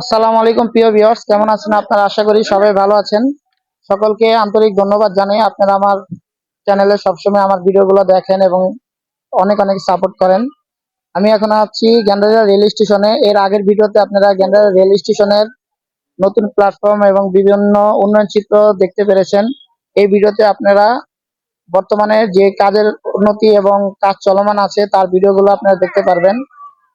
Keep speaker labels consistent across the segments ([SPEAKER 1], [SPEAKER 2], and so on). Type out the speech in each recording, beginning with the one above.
[SPEAKER 1] আসসালামু আলাইকুম, প্রিয় ভিউয়ার্স কেমন আছেন আপনারা? আশা করি সবাই ভালো আছেন। সকলকে আন্তরিক ধন্যবাদ জানাই আপনারা আমার চ্যানেলে সবসময় আমার ভিডিওগুলো দেখেন এবং অনেক অনেক সাপোর্ট করেন। আমি এখন আছি গ্যান্ডারিয়া রেল স্টেশনে। এর আগের ভিডিওতে আপনারা গ্যান্ডারিয়া রেল স্টেশনের নতুন প্ল্যাটফর্ম এবং বিভিন্ন উন্নয়ন চিত্র দেখতে পেরেছেন। এই ভিডিওতে আপনারা বর্তমানে যে কাজের উন্নতি এবং কাজ চলমান আছে, তার ভিডিওগুলো আপনারা দেখতে পারবেন।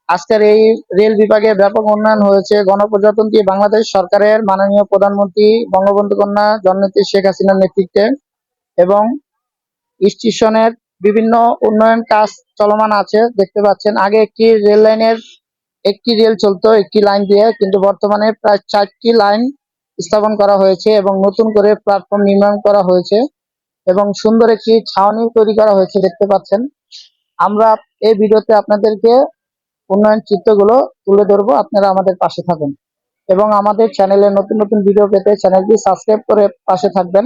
[SPEAKER 1] আজকের এই রেল বিভাগে ব্যাপক উন্নয়ন হয়েছে। গণপ্রজাতন্ত্রী বাংলাদেশ সরকারের মাননীয় প্রধানমন্ত্রী বঙ্গবন্ধু কন্যা, জননেত্রী শেখ হাসিনার নেতৃত্বে এবং স্টেশনের বিভিন্ন উন্নয়ন কাজ চলমান আছে। দেখতে পাচ্ছেন, আগে একটি রেল লাইনের একটি রেল চলতো, একটি লাইন দিয়ে, কিন্তু বর্তমানে প্রায় চারটি লাইন স্থাপন করা হয়েছে এবং নতুন করে প্ল্যাটফর্ম নির্মাণ করা হয়েছে এবং সুন্দর একটি ছাউনি তৈরি করা হয়েছে। দেখতে পাচ্ছেন, আমরা এই ভিডিওতে আপনাদেরকে উন্নয়ন চিত্রগুলো তুলে ধরবো, আপনারা আমাদের পাশে থাকুন। এবং আমাদের চ্যানেলে নতুন নতুন ভিডিও পেতে চ্যানেলটি সাবস্ক্রাইব করে পাশে থাকবেন।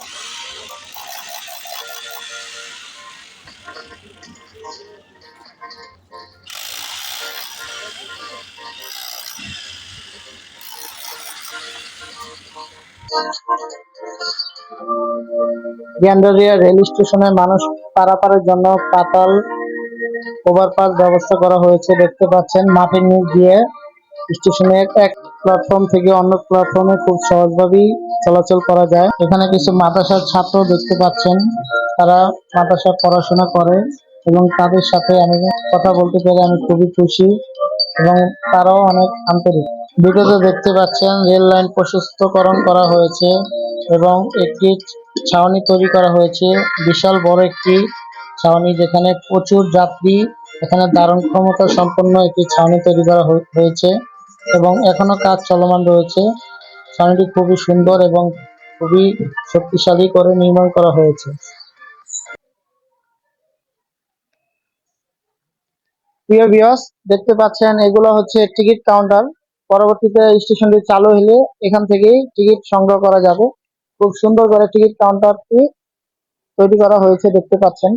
[SPEAKER 1] গ্যান্ডারিয়া রেল স্টেশনের মানুষ পারাপারের জন্য পাতাল ওভারপাস ব্যবস্থা করা হয়েছে। দেখতে পাচ্ছেন মাটির নিচ দিয়ে স্টেশনের এক প্ল্যাটফর্ম থেকে অন্য প্ল্যাটফর্মে খুব সহজভাবেই চলাচল করা যায়। এখানে কিছু মাদ্রাসার ছাত্র দেখতে পাচ্ছেন। তারা মাদ্রাসা পড়াশোনা করে এবং তাদের সাথে আমি কথা বলতে পেরে আমি খুবই খুশি এবং তারাও অনেক আন্তরিক। ভিডিওতে দেখতে পাচ্ছেন রেল লাইন প্রশস্তকরণ করা হয়েছে এবং একটি ছাউনি তৈরি করা হয়েছে। বিশাল বড় একটি ছাউনি যেখানে প্রচুর যাত্রী, এখানে দারুণ ক্ষমতা সম্পন্ন একটি ছাউনি তৈরি করা হয়ে- হয়েছে। এবং এখনও কাজ চলমান রয়েছে। ছাউনিটি খুবই সুন্দর এবং খুবই শক্তিশালী করে নির্মাণ করা হয়েছে। প্রিয় ভিউয়ার্স দেখতে পাচ্ছেন, এগুলো হচ্ছে টিকিট কাউন্টার। পরবর্তীতে স্টেশনটি চালু হলে এখান থেকেই টিকিট সংগ্রহ করা যাবে। খুব সুন্দর করে টিকিট কাউন্টারটি তৈরি করা হয়েছে, দেখতে পাচ্ছেন।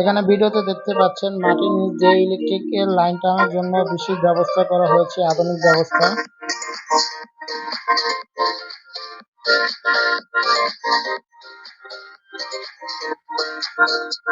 [SPEAKER 1] এখানে ভিডিওতে দেখতে পাচ্ছেন মাটির নিচ দিয়ে ইলেকট্রিকের লাইন টানার জন্য বিশেষ ব্যবস্থা করা হয়েছে, আধুনিক ব্যবস্থা।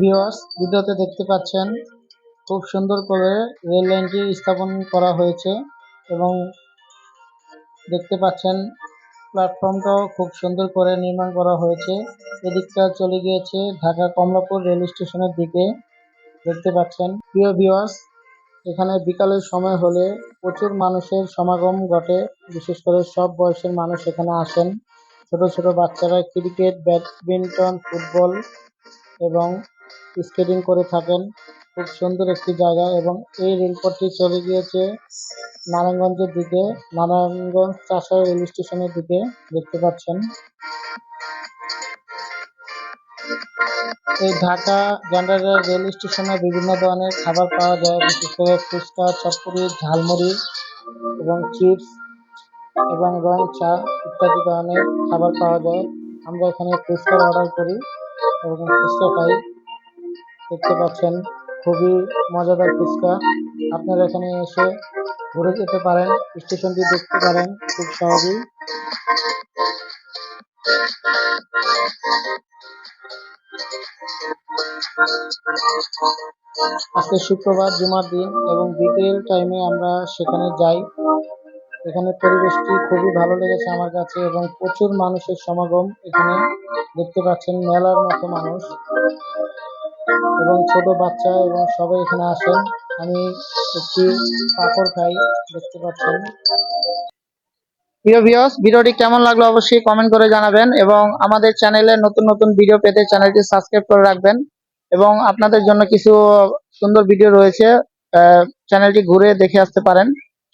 [SPEAKER 1] ভিউয়ার্স ভিডিওতে দেখতে পাচ্ছেন, খুব সুন্দর করে রেল লাইনটি স্থাপন করা হয়েছে এবং দেখতে পাচ্ছেন প্ল্যাটফর্মটাও খুব সুন্দর করে নির্মাণ করা হয়েছে। এদিকটা চলে গিয়েছে ঢাকা কমলাপুর রেল স্টেশনের দিকে। দেখতে পাচ্ছেন, প্রিয় ভিউয়ার্স এখানে বিকালের সময় হলে প্রচুর মানুষের সমাগম ঘটে। বিশেষ করে সব বয়সের মানুষ এখানে আসেন। ছোট ছোট বাচ্চারা ক্রিকেট ব্যাডমিন্টন ফুটবল এবং স্কেটিং করে থাকেন। খুব সুন্দর একটি জায়গা এবং এই রেলপথটি চলে গিয়েছে নারায়ণগঞ্জের দিকে। নারায়ণগঞ্জ চাষা রেল স্টেশনের দিকে দেখতে পাচ্ছেন। এই ঢাকা জেনারেল রেল স্টেশনে বিভিন্ন ধরনের খাবার পাওয়া যায়, বিশেষ করে ফুচকা চটপুরি ঝালমুড়ি এবং চিপস এবং রং চা ইত্যাদি ধরনের খাবার পাওয়া যায়। আমরা এখানে ফুচকার অর্ডার করি। এবং ফুচকা খাই। দেখতে পাচ্ছেন, খুবই মজাদার ফুচকা। আপনারা এখানে এসে ঘুরে যেতে পারেন, স্টেশনটি দেখতে পারেন, খুব সহজেই। আজকে শুক্রবার, জুমার দিন এবং বিকেল টাইমে আমরা সেখানে যাই। এখানে পরিবেশটি খুবই ভালো লেগেছে আমার কাছে এবং প্রচুর মানুষের সমাগম এখানে দেখতে পাচ্ছেন, মেলার মতো মানুষ এবং ছোট বাচ্চা এবং সবাই এখানে আসেন। আমি একটি পাপড় খাই, দেখতে পাচ্ছেন। প্রিয় ভিউয়ার্স ভিডিওটি কেমন লাগল অবশ্যই কমেন্ট করে জানাবেন এবং আমাদের চ্যানেলে নতুন নতুন ভিডিও পেতে চ্যানেলটি সাবস্ক্রাইব করে রাখবেন এবং আপনাদের জন্য কিছু সুন্দর ভিডিও রয়েছে চ্যানেলটি ঘুরে দেখে আসতে পারেন।